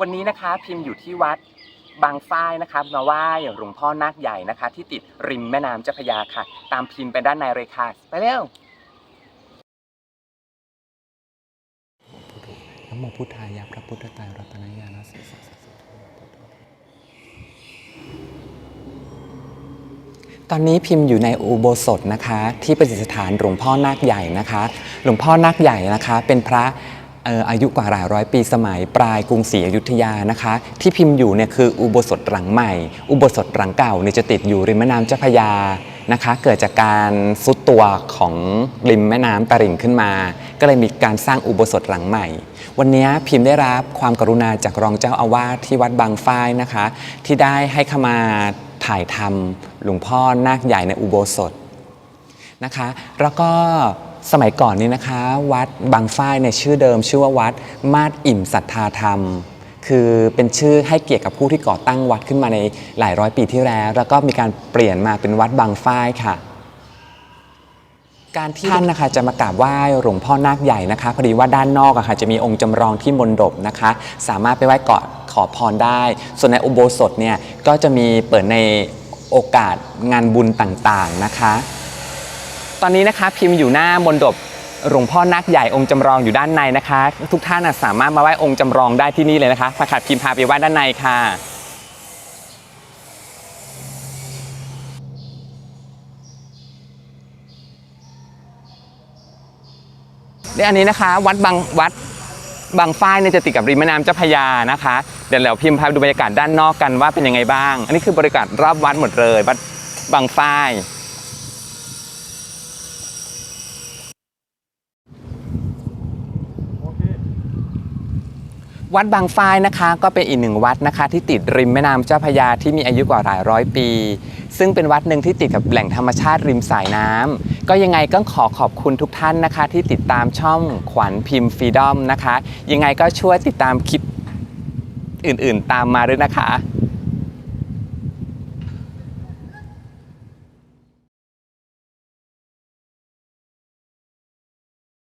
วันนี้นะคะพิมพ์อยู่ที่วัดบางฝ้ายนะคะมาไหว้หลวงพ่อนาคใหญ่นะคะ ที่ติดริมแม่น้ำเจ้าพระยาค่ะ ตามพิมพ์ไปด้านในเลยค่ะไปเร็วนโมพุทธายะพระพุทธไตรรัตนญาณสิสัสสะตอนนี้พิมพ์อยู่ในอุโบสถนะคะ ที่ประดิษฐานหลวงพ่อนาคใหญ่นะคะ หลวงพ่อนาคใหญ่นะคะ เป็นพระ อ่ออายุกว่าหลายร้อยปีสมัยปลายกรุงศรีอยุธยานะคะ ที่พิมพ์อยู่เนี่ยคืออุโบสถหลังใหม่ อุโบสถหลังเก่าเนี่ยจะติดอยู่ริมแม่น้ำเจ้าพระยานะคะเกิดจากการซุดตัวของริมแม่น้ำตลิ่งขึ้นมา ก็เลยมีการสร้างอุโบสถหลังใหม่ วันนี้พิมพ์ได้รับความกรุณาจากรองเจ้าอาวาสที่วัดบางฝ้ายนะคะ ที่ได้ให้ขมาถ่ายทำหลวงพ่อนาคใหญ่ในอุโบสถนะคะ แล้วก็ สมัยก่อนนี้นะคะ วัดบางฝ้ายในชื่อเดิม ชื่อว่าวัดมาดอิ่มศรัทธาธรรม คือเป็นชื่อให้เกียรติกับผู้ที่ก่อตั้งวัดขึ้นมาในหลายร้อยปีที่แล้ว แล้วก็มีการเปลี่ยนมาเป็นวัดบางฝ้ายค่ะ การที่ท่านนะคะจะมากราบไหว้หลวงพ่อนาคใหญ่นะคะพอดีว่าด้านนอกอะค่ะจะมีองค์จำลองที่มณฑปนะคะ สามารถไปไหว้เกาะขอพรได้ ส่วนในอุโบสถเนี่ยก็จะมีเปิดในโอกาสงานบุญต่างๆนะคะ อนนี้นะคะพิมพ์อยู่หน้ามณฑปหลวงพ่อนาคใหญ่องค์จำลองอยู่ด้านในนะคะ ทุกท่านสามารถมาไหว้องค์จำลองได้ที่นี่เลยนะคะพระขัดพิมพ์พาไปไหว้ด้านในค่ะเดี๋ยวอันนี้นะคะ วัดบางวัดบางฝ้ายเนี่ยจะติดกับริมแม่น้ำเจ้าพระยานะคะ เดี๋ยวเราพิมพ์พาดูบรรยากาศด้านนอกกันว่าเป็นยังไงบ้าง อันนี้คือบรรยากาศรอบวัดหมดเลย วัดบางฝ้าย วัดบางฝ้ายนะคะก็เป็นอีกหนึ่งวัดนะคะ ที่ติดริมแม่น้ำเจ้าพระยาที่มีอายุกว่าหลายร้อยปี ซึ่งเป็นวัดหนึ่งที่ติดกับแหล่งธรรมชาติริมสายน้ำก็ยังไงก็ขอขอบคุณทุกท่านนะคะ ที่ติดตามช่องขวัญพิมพ์ฟรีดอมนะคะ ยังไงก็ช่วยติดตามคลิปอื่นๆ ตามมาด้วยนะคะ